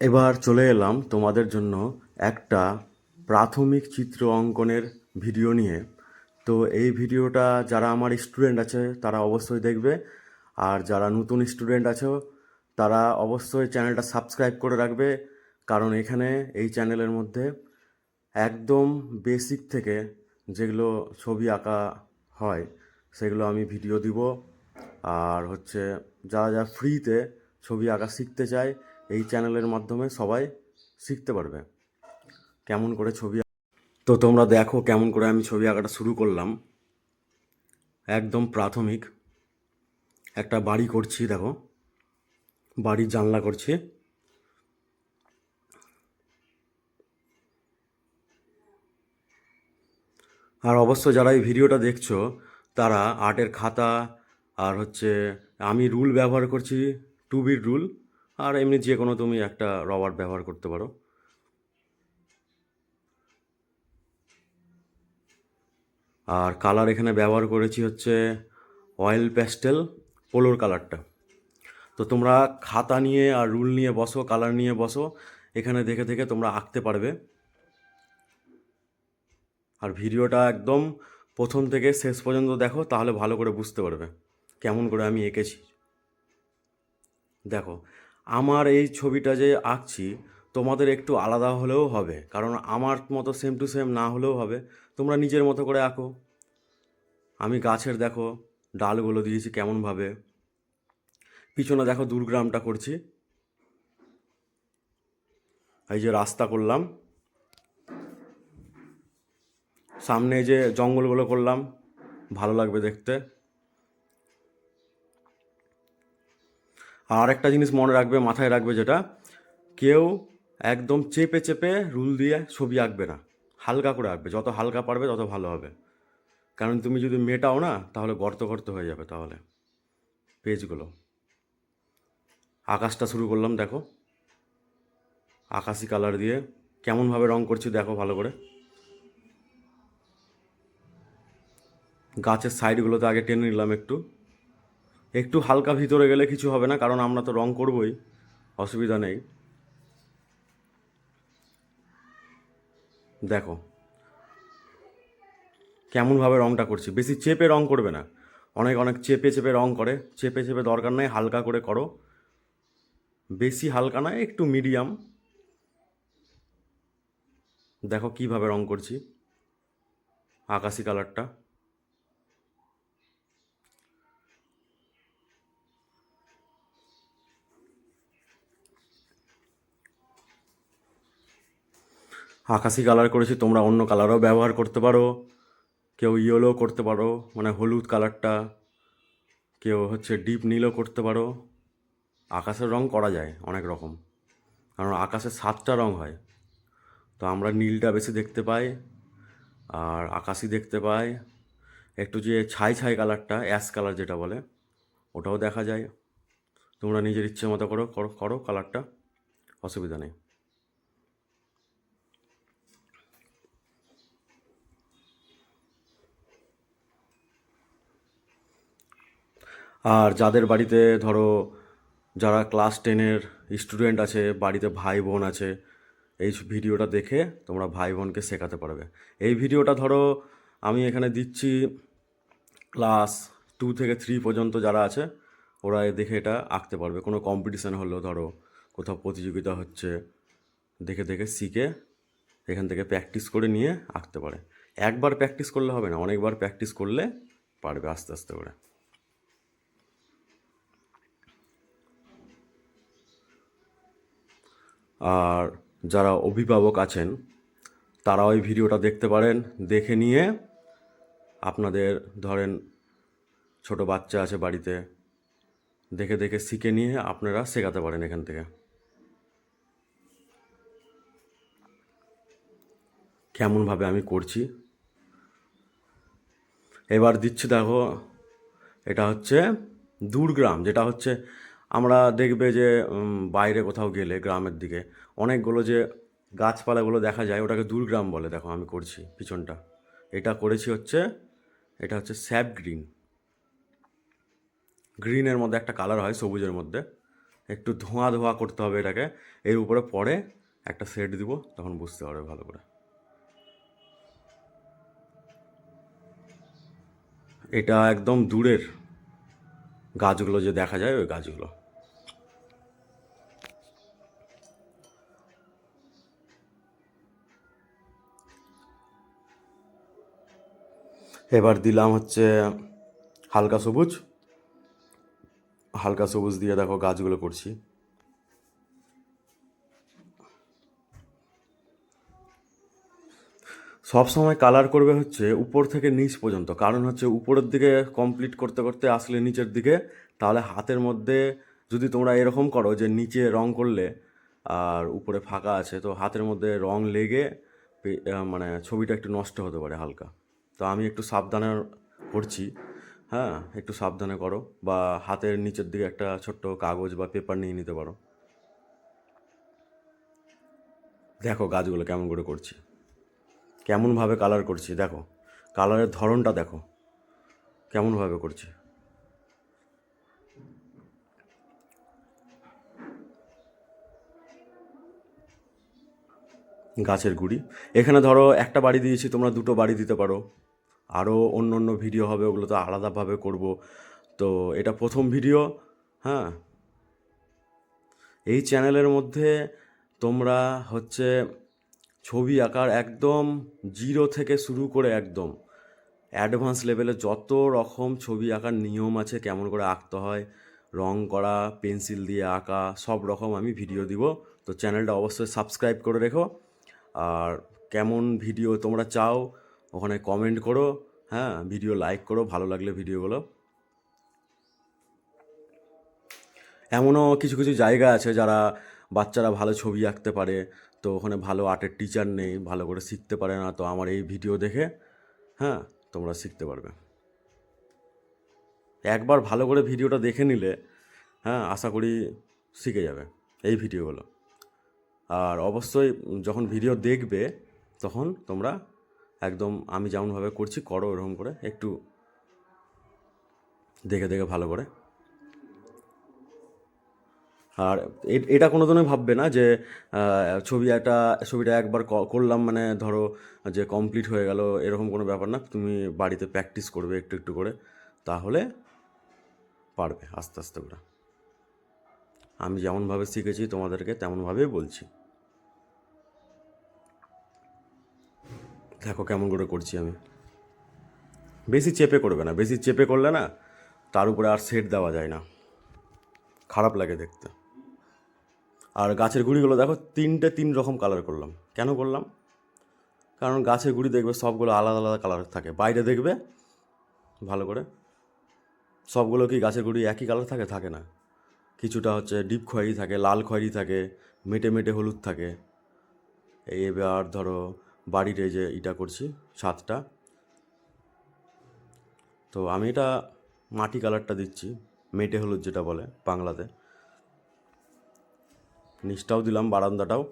এবার চলে এলাম তোমাদের জন্য একটা প্রাথমিক চিত্র অঙ্কনের ভিডিও নিয়ে। তো এই ভিডিওটা যারা আমার স্টুডেন্ট আছে, তারা অবশ্যই দেখবে। আর যারা নতুন স্টুডেন্ট আছো, তারা অবশ্যই চ্যানেলটা সাবস্ক্রাইব করে রাখবে। কারণ এখানে এই চ্যানেলের মধ্যে একদম বেসিক থেকে যেগুলো ছবি আঁকা হয়, সেগুলো আমি ভিডিও দিব। আর হচ্ছে যারা যারা ফ্রিতে ছবি আঁকা শিখতে চায় এই চ্যানেলের মাধ্যমে সবাই শিখতে পারবে। কেমন করে ছবি তো তোমরা দেখো কেমন করে আমি ছবি আঁকাটা শুরু করলাম। একদম প্রাথমিক। একটা বাড়ি করছি, দেখো। বাড়ির জানলা করছি। আর অবশ্য যারা এই ভিডিওটা দেখছ, তারা আর্টের খাতা আর হচ্ছে আমি রুল ব্যবহার করছি, টু বিট রুল। আর এমনি যে কোনো তুমি একটা রবার ব্যবহার করতে পারো। আর কালার এখানে ব্যবহার করেছি হচ্ছে অয়েল প্যাস্টেল পোলোর কালারটা তো তোমরা খাতা নিয়ে আর রুল নিয়ে বসো কালার নিয়ে বসো, এখানে দেখে দেখে তোমরা আঁকতে পারবে। আর ভিডিওটা একদম প্রথম থেকে শেষ পর্যন্ত দেখো, তাহলে ভালো করে বুঝতে পারবে। কেমন করে আমি এঁকেছি। দেখো আমার এই ছবিটা যে আঁকছি, তোমাদের একটু আলাদা হলেও হবে। কারণ আমার মতো সেম টু সেম না হলেও হবে। তোমরা নিজের মতো করে আঁকো। আমি গাছের দেখো, ডালগুলো দিয়েছি কেমনভাবে। পিছনে দেখো দুর্গ্রামটা করছি। এই যে রাস্তা করলাম। সামনে যে জঙ্গলগুলো করলাম, ভালো লাগবে দেখতে। আর একটা জিনিস মনে রাখবে, মাথায় রাখবে যেটা, কেউ একদম চেপে চেপে রুল দিয়ে ছবি আঁকবে না। হালকা করে আঁকবে, যত হালকা পারবে তত ভালো হবে। কারণ তুমি যদি মেটাও না, তাহলে গর্ত গর্ত হয়ে যাবে তাহলে পেজগুলো। আকাশটা শুরু করলাম, দেখো। আকাশি কালার দিয়ে কেমনভাবে রং করছি, দেখো ভালো করে। গাছের সাইডগুলোতে আগে টেনে নিলাম একটু। একটু হালকা ভিতরে গেলে কিছু হবে না, কারণ আমরা তো রং করবই, অসুবিধা নেই। দেখো, কেমনভাবে রংটা করছি। বেশি চেপে রং করবে না। অনেক অনেক চেপে চেপে রং করে। চেপে চেপে দরকার নেই, হালকা করে করো। বেশি হালকা নয়, একটু মিডিয়াম। দেখো কীভাবে রং করছি। আকাশি কালারটা। আকাশি কালার করেছি, তোমরা অন্য কালারও ব্যবহার করতে পারো। কেউ ইয়েলো করতে পারো মানে হলুদ কালারটা। কেউ হচ্ছে ডিপ নীলও করতে পারো। আকাশের রং করা যায় অনেক রকম, কারণ আকাশে সাতটা রং হয়। তো আমরা নীলটা বেশি দেখতে পাই, আর আকাশি দেখতে পাই। একটু যে ছাই ছাই কালারটা, অ্যাশ কালার যেটা বলে, ওটাও দেখা যায়। তোমরা নিজের ইচ্ছে মতো করো করো করো কালারটা, অসুবিধা নেই। আর যাদের বাড়িতে ধরো যারা ক্লাস টেনের স্টুডেন্ট আছে, বাড়িতে ভাই বোন আছে, এই ভিডিওটা দেখে তোমরা ভাই বোনকে শেখাতে পারবে। এই ভিডিওটা ধরো আমি এখানে দিচ্ছি ক্লাস টু থেকে থ্রি পর্যন্ত যারা আছে, ওরা দেখে এটা আঁকতে পারবে। কোনো কম্পিটিশান হলো ধরো কোথাও প্রতিযোগিতা হচ্ছে, দেখে দেখে শিখে এখান থেকে প্র্যাকটিস করে নিয়ে আঁকতে পারে। একবার প্র্যাকটিস করলে হবে না, অনেকবার প্র্যাকটিস করলে পারবে আস্তে আস্তে করে। আর যারা অভিভাবক আছেন তারা ওই ভিডিওটা দেখতে পারেন, দেখে নিয়ে আপনাদের ধরেন ছোট বাচ্চা আছে বাড়িতে, দেখে দেখে শিখে নিয়ে আপনারা শেখাতে পারেন এখান থেকে। কেমনভাবে আমি করছি? এবার দিচ্ছি দেখো, এটা হচ্ছে দূরগ্রাম, যেটা হচ্ছে আমরা দেখবে যে বাইরে কোথাও গেলে গ্রামের দিকে অনেকগুলো যে গাছপালাগুলো দেখা যায়, ওটাকে দূরগ্রাম বলে, দেখো আমি করছি পিছনটা। এটা করেছি হচ্ছে, এটা হচ্ছে স্যাপ গ্রিন। গ্রিনের মধ্যে একটা কালার হয় সবুজের মধ্যে। একটু ধোঁয়া ধোঁয়া করতে হবে এটাকে, এর উপরে পরে একটা সেট দিব, তখন বুঝতে পারবে ভালো করে। এটা একদম দূরের গাছগুলো যে দেখা যায়, ওই গাছগুলো। এবার দিলাম হচ্ছে হালকা সবুজ। হালকা সবুজ দিয়ে দেখো গাছগুলো করছি। সব সময় কালার করবে হচ্ছে উপর থেকে নিচ পর্যন্ত, কারণ হচ্ছে উপরের দিকে কমপ্লিট করতে করতে আসলে নিচের দিকে। তাহলে হাতের মধ্যে যদি তোমরা এরকম করো যে নিচে রং করলে আর উপরে ফাঁকা আছে, তো হাতের মধ্যে রং লেগে মানে ছবিটা একটু নষ্ট হতে পারে হালকা। তো আমি একটু সাবধানে করছি। হ্যাঁ একটু সাবধানে করো বা হাতের নিচের দিকে একটা ছোট্ট কাগজ বা পেপার নিয়ে নিতে পারো। দেখো গাছগুলো কেমন করে করছি। কেমনভাবে কালার করছি, দেখো। কালারের ধরনটা দেখো। কেমনভাবে করছি। গাছের গুড়ি। এখানে ধরো একটা বাড়ি দিয়েছি, তোমরা দুটো বাড়ি দিতে পারো। আরও অন্য অন্য ভিডিও হবে, ওগুলো তো আলাদাভাবে করব। তো এটা প্রথম ভিডিও হ্যাঁ? এই চ্যানেলের মধ্যে তোমরা হচ্ছে ছবি আঁকার একদম জিরো থেকে শুরু করে একদম অ্যাডভান্স লেভেলে যত রকম ছবি আঁকার নিয়ম আছে, কেমন করে আঁকতে হয়, রং করা, পেন্সিল দিয়ে আঁকা, সব রকম আমি ভিডিও দিব। তো চ্যানেলটা অবশ্যই সাবস্ক্রাইব করে রেখো। আর কেমন ভিডিও তোমরা চাও, ওখানে কমেন্ট করো। হ্যাঁ ভিডিও লাইক করো, ভালো লাগলে ভিডিওগুলো এমনও কিছু কিছু জায়গা আছে যারা বাচ্চারা ভালো ছবি আঁকতে পারে, তো ওখানে ভালো আর্টের টিচার নেই, ভালো করে শিখতে পারে না, তো আমার এই ভিডিও দেখে হ্যাঁ তোমরা শিখতে পারবে। একবার ভালো করে ভিডিওটা দেখে নিলে হ্যাঁ আশা করি শিখে যাবে, এই ভিডিওগুলো আর অবশ্যই যখন ভিডিও দেখবে, তখন তোমরা একদম আমি যেমনভাবে করছি, করো এরকম করে, একটু দেখে দেখে ভালো করে। আর এটা কোনো দিনই ভাববে না যে ছবি একটা, ছবিটা একবার করলাম মানে ধরো যে কমপ্লিট হয়ে গেল, এরকম কোনো ব্যাপার না, তুমি বাড়িতে প্র্যাকটিস করবে একটু একটু করে, তাহলে পারবে আস্তে আস্তে করে। আমি যেমনভাবে শিখেছি, তোমাদেরকে তেমনভাবেই বলছি। দেখো কেমন করে করছি আমি। বেশি চেপে করবে না, বেশি চেপে করলে না তার উপরে আর সেট দেওয়া যায় না। খারাপ লাগে দেখতে। আর গাছের গুঁড়িগুলো দেখো, তিনটে তিন রকম কালার করলাম। কেন করলাম? কারণ গাছের গুঁড়ি দেখবে সবগুলো আলাদা আলাদা কালার থাকে। বাইরে দেখবে, ভালো করে, সবগুলো কি গাছের গুঁড়ি একই কালার থাকে? থাকে না। কিছুটা হচ্ছে ডিপ খয়েরি থাকে, লাল খয়েরি থাকে, মেটে মেটে হলুদ থাকে। এবার ধরো বাড়ির এই যে ইটা করছি, ছাদটা। তো আমি এটা মাটি কালারটা দিচ্ছি, মেটে হলুদ যেটা বলে বাংলাতে। নিচটাও দিলাম, বারান্দাটাও।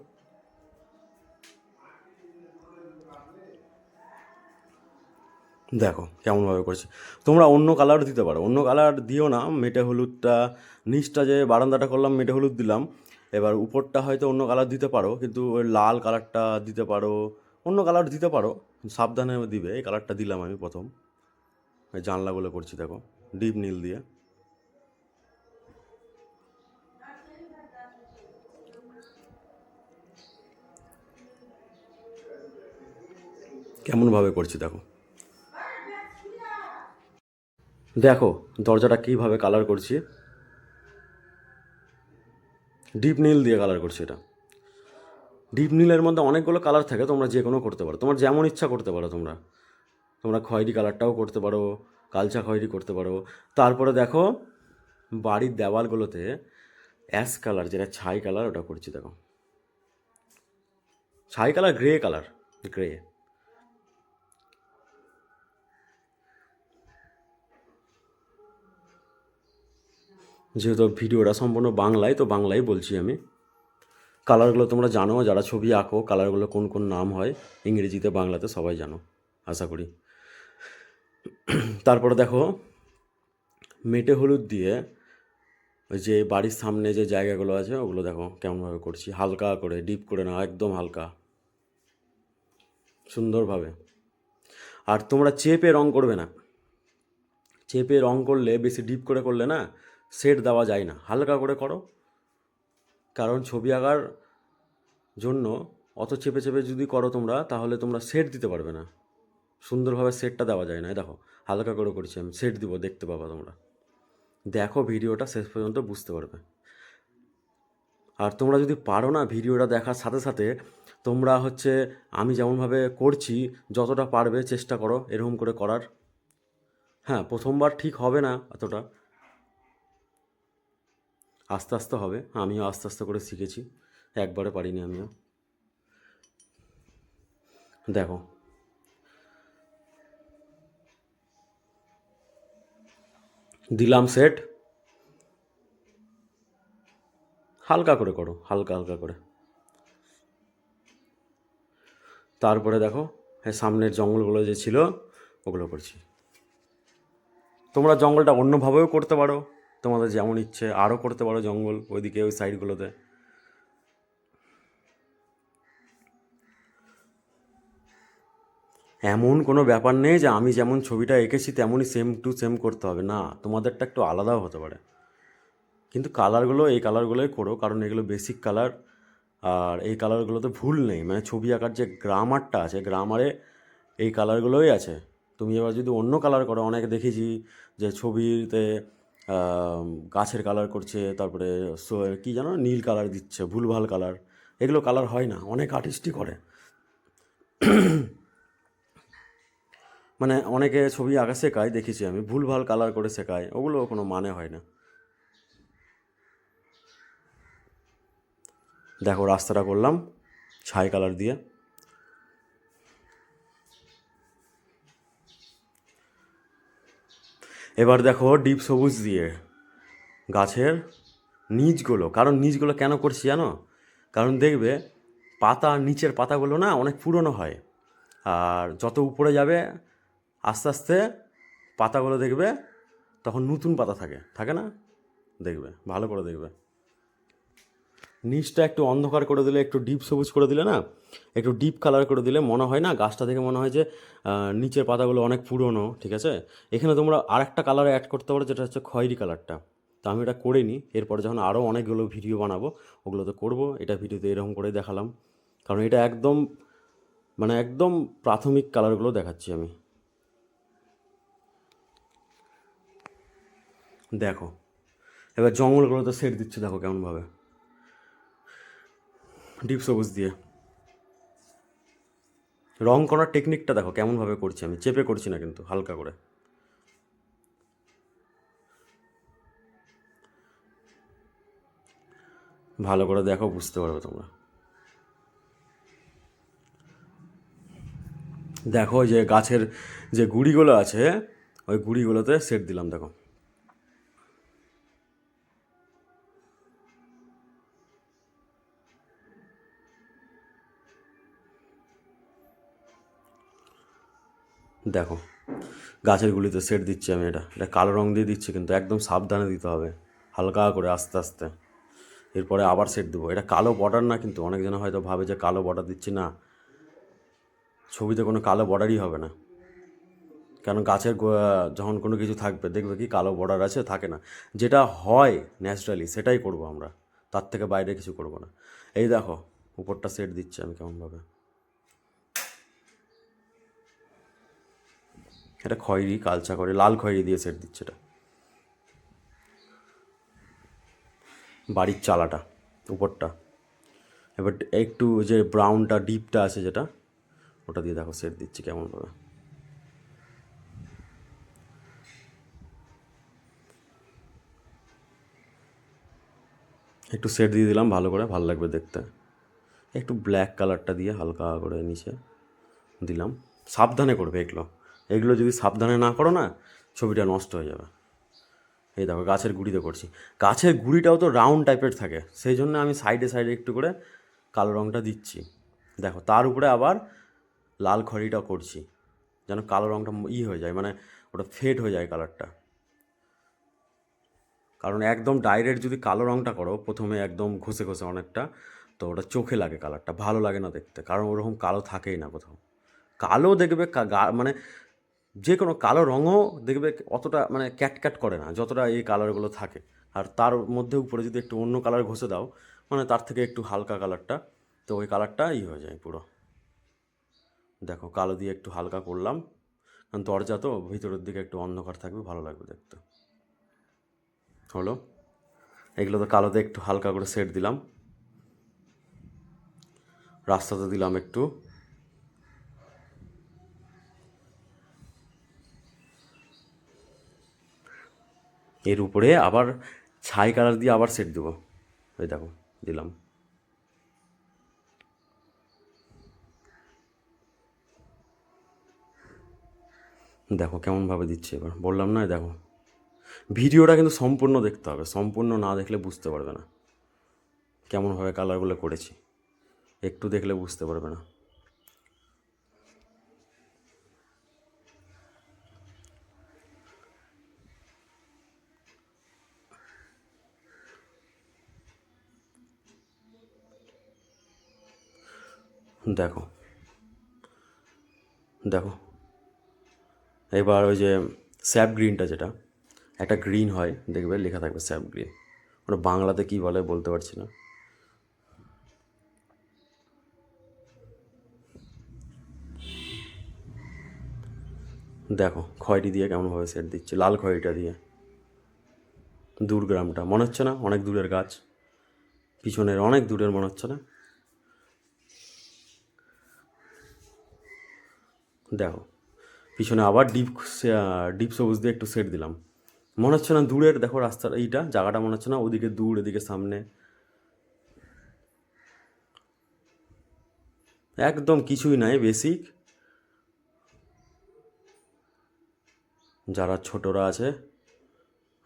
দেখো কেমনভাবে করছি। তোমরা অন্য কালার দিতে পারো, অন্য কালার দিও না, মেটে হলুদটা, নিচটা যে বারান্দাটা করলাম, মেটে হলুদ দিলাম। এবার উপরটা হয়তো অন্য কালার দিতে পারো, কিন্তু ওই লাল কালারটা দিতে পারো অন্য কালার দিতে পারো, সাবধানে দিবে, এই কালারটা দিলাম আমি প্রথম। জানলাগুলো করছি, দেখো ডিপ নীল দিয়ে। কেমনভাবে করছি, দেখো। দেখো, দরজাটা কীভাবে কালার করছি। ডিপ নীল দিয়ে কালার করছি এটা। ডিপ নীলের মধ্যে অনেকগুলো কালার থাকে, তোমরা যে কোনো করতে পারো। তোমার যেমন ইচ্ছা করতে পারো তোমরা। তোমরা খয়েরি কালারটাও করতে পারো, কালচা খয়েরি করতে পারো। তারপরে দেখো, বাড়ির দেওয়ালগুলোতে অ্যাশ কালার যেটা ছাই কালার ওটা করছি দেখো। ছাই কালার গ্রে কালার গ্রে যেহেতু ভিডিওটা সম্পূর্ণ বাংলায়, তো বাংলায় বলছি আমি। কালারগুলো তোমরা জানো, যারা ছবি আঁকো, কালারগুলো কোন কোন নাম হয়, ইংরেজিতে, বাংলাতে সবাই জানো, আশা করি। তারপরে দেখো, মেটে হলুদ দিয়ে ওই যে বাড়ির সামনে যে জায়গাগুলো আছে, ওগুলো দেখো কেমনভাবে করছি। হালকা করে, ডিপ করে না একদম হালকা। সুন্দরভাবে। আর তোমরা চেপে রং করবে না। চেপে রং করলে, বেশি ডিপ করে করলে না সেট দেওয়া যায় না। হালকা করে করো কারণ ছবি আঁকার জন্য অত চেপে চেপে যদি করো তোমরা, তাহলে তোমরা সেট দিতে পারবে না। সুন্দরভাবে সেটটা দেওয়া যায় না। দেখো, হালকা করে করেছি আমি সেট দিব, দেখতে পাবা তোমরা। দেখো ভিডিওটা শেষ পর্যন্ত বুঝতে পারবে। আর তোমরা যদি পারো না ভিডিওটা দেখার সাথে সাথে, তোমরা হচ্ছে আমি যেমনভাবে করছি, যতটা পারবে চেষ্টা করো, এরকম করে করার। হ্যাঁ প্রথমবার ঠিক হবে না এতটা। আস্তে আস্তে হবে। আমিও আস্তে আস্তে করে শিখেছি। একবারে পারিনি আমিও। দেখো। দিলাম সেট হালকা করে করো, হালকা হালকা করে। তারপরে দেখো হ্যাঁ সামনের জঙ্গলগুলো যে ছিল, ওগুলো করছি। তোমরা জঙ্গলটা অন্যভাবেও করতে পারো। তোমাদের যেমন ইচ্ছে আরও করতে পারো জঙ্গল ওইদিকে, ওই সাইডগুলোতে। এমন কোনো ব্যাপার নেই যে আমি যেমন ছবিটা এঁকেছি, তেমনই সেম টু সেম করতে হবে। না, তোমাদেরটা একটু আলাদাও হতে পারে। কিন্তু কালারগুলো এই কালারগুলোই করো, কারণ এগুলো বেসিক কালার আর এই কালারগুলোতে ভুল নেই। মানে ছবি আঁকার যে গ্রামারটা আছে, গ্রামারে এই কালারগুলোই আছে। তুমি এবার যদি অন্য কালার করো, অনেকে দেখেছি যে ছবিতে গাছের কালার করছে, তারপরে কি জানো, নীল কালার দিচ্ছে, ভুলভাল কালার এগুলো কালার হয় না, অনেক আর্টিস্টই করে। মানে অনেকে ছবি আঁকা শেখায়, দেখেছি আমি, ভুলভাল কালার করে শেখায়, ওগুলো কোনো মানে হয় না। দেখো, রাস্তাটা করলাম, ছাই কালার দিয়ে। এবার দেখো ডিপ সবুজ দিয়ে। গাছের নিচগুলো, কারণ নিচগুলো কেন করছি জানো? কারণ দেখবে পাতা, নিচের পাতাগুলো না অনেক পুরনো হয়। আর যত উপরে যাবে, আস্তে আস্তে পাতাগুলো দেখবে তখন নতুন পাতা থাকে। থাকে না? দেখবে, ভালো করে দেখবে। নিচটা একটু অন্ধকার করে দিলে, একটু ডিপ সবুজ করে দিলে না, একটু ডিপ কালার করে দিলে মনে হয় না, গাছটা দেখে মনে হয় যে নিচের পাতাগুলো অনেক পুরনো, ঠিক আছে? এখানে তোমরা আরেকটা কালার অ্যাড করতে পারো, যেটা হচ্ছে খয়েরি কালারটা তো আমি এটা করে নিই, এরপরে যখন আরও অনেকগুলো ভিডিও বানাবো, ওগুলো তো করব, এটা ভিডিওতে এরকম করে দেখালাম। কারণ এটা একদম মানে একদম প্রাথমিক কালারগুলো দেখাচ্ছি আমি। দেখো, এবার জঙ্গলগুলোতে সেট দিচ্ছে, দেখো কেমনভাবে। ডিপ সবুজ দিয়ে। রং করার টেকনিকটা দেখো, কেমনভাবে করছি আমি। চেপে করছি না কিন্তু, হালকা করে। ভালো করে দেখো, বুঝতে পারবে তোমরা। দেখো যে গাছের যে গুড়িগুলো আছে, ওই গুঁড়িগুলোতে সেট দিলাম, দেখো। দেখো, গাছের গুলিতে সেট দিচ্ছি আমি এটা। এটা কালো রং দিয়ে দিচ্ছি, কিন্তু একদম সাবধানে দিতে হবে। হালকা করে আস্তে আস্তে। এরপরে আবার সেট দেবো। এটা কালো বর্ডার না, কিন্তু অনেকজন হয়তো ভাবে যে কালো বর্ডার দিচ্ছি না। ছবিতে কোনো কালো বর্ডারই হবে না। কারণ গাছের যখন কোনো কিছু থাকবে, দেখবে কি কালো বর্ডার আছে, থাকে না। যেটা হয় ন্যাচারালি সেটাই করব আমরা। তার থেকে বাইরে কিছু করব না। এই দেখো, উপরটা সেট দিচ্ছি আমি কেমনভাবে। এটা খয়েরি, কালচা করে লাল খয়েরি দিয়ে সেট দিচ্ছে এটা। বাড়ির চালাটা, উপরটা। এবার একটু যে ব্রাউনটা ডিপটা আছে যেটা, ওটা দিয়ে দেখো সেট দিচ্ছি কেমনভাবে। একটু সেট দিয়ে দিলাম ভালো করে, ভালো লাগবে দেখতে। একটু ব্ল্যাক কালারটা দিয়ে হালকা করে নিচে দিলাম। সাবধানে করবে এগুলো। এগুলো যদি সাবধানে না করো না, ছবিটা নষ্ট হয়ে যাবে। এই দেখো, গাছের গুঁড়িতে করছি গাছের গুঁড়িটাও তো রাউন্ড টাইপের থাকে, সেই জন্য আমি সাইডে সাইডে একটু করে কালো রঙটা দিচ্ছি। দেখো, তার উপরে আবার লাল খড়িটা করছি, যেন কালো রঙটা ই হয়ে যায় মানে ওটা ফেড হয়ে যায় কালারটা কারণ একদম ডাইরেক্ট যদি কালো রঙটা করো, প্রথমে একদম ঘষে ঘষে অনেকটা, তো ওটা চোখে লাগে কালারটা ভালো লাগে না দেখতে, কারণ ওরকম কালো থাকেই না কোথাও। কালো দেখবে মানে যে কোনো কালো রঙও দেখবে অতটা মানে ক্যাটক্যাট করে না, যতটা এই কালারগুলো থাকে। আর তার মধ্যে উপরে যদি একটু অন্য কালার ঘষে দাও মানে তার থেকে একটু হালকা কালারটা, তো ওই কালারটা ই হয়ে যায় পুরো। দেখো, কালো দিয়ে একটু হালকা করলাম। কারণ দরজা তো, ভিতরের দিকে একটু অন্ধকার থাকবে, ভালো লাগবে দেখতে। হলো? এগুলো তো কালোতে একটু হালকা করে সেট দিলাম। রাস্তাতে দিলাম একটু। এর উপরে আবার ছাই কালার দিয়ে আবার সেট দেবো। এই দেখো, দিলাম। দেখো কেমনভাবে দিচ্ছে এবার। বললাম না দেখো। ভিডিওটা কিন্তু সম্পূর্ণ দেখতে হবে, সম্পূর্ণ না দেখলে বুঝতে পারবে না। কেমনভাবে কালারগুলো করেছি, একটু দেখলে বুঝতে পারবে না। দেখো। দেখো। এবার ওই যে স্যাপ গ্রিনটা যেটা, একটা গ্রিন হয়, দেখবে, লেখা থাকবে স্যাপ গ্রিন। ওটা বাংলাতে কী বলে বলতে পারছি না। দেখো, খয়েরি দিয়ে কেমনভাবে সেট দিচ্ছে, লাল খয়েরিটা দিয়ে। দূর গ্রামটা, মনে হচ্ছে না? অনেক দূরের গাছ, পিছনের অনেক দূরের মনে হচ্ছে না? দেখো, পিছনে আবার ডিপ ডিপ সবুজ দিয়ে একটু সেট দিলাম। মনে হচ্ছে না দূরের, দেখো রাস্তার এইটা, জায়গাটা মনে হচ্ছে না, ওদিকে দূর, এদিকে সামনে। একদম কিছুই নাই বেসিক যারা ছোটরা আছে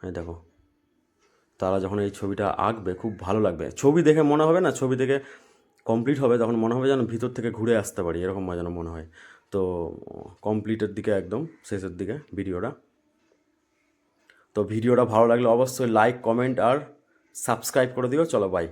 হ্যাঁ দেখো, তারা যখন এই ছবিটা আঁকবে, খুব ভালো লাগবে। ছবি দেখে মনে হবে না, ছবি দেখে কমপ্লিট হবে, তখন মনে হবে যেন ভিতর থেকে ঘুরে আসতে পারি, এরকম যেন মনে হয়। তো কমপ্লিটের দিকে একদম শেষের দিকে ভিডিওটা। তো ভিডিওটা ভালো লাগলে অবশ্যই লাইক কমেন্ট আর সাবস্ক্রাইব করে দিও। চলো বাই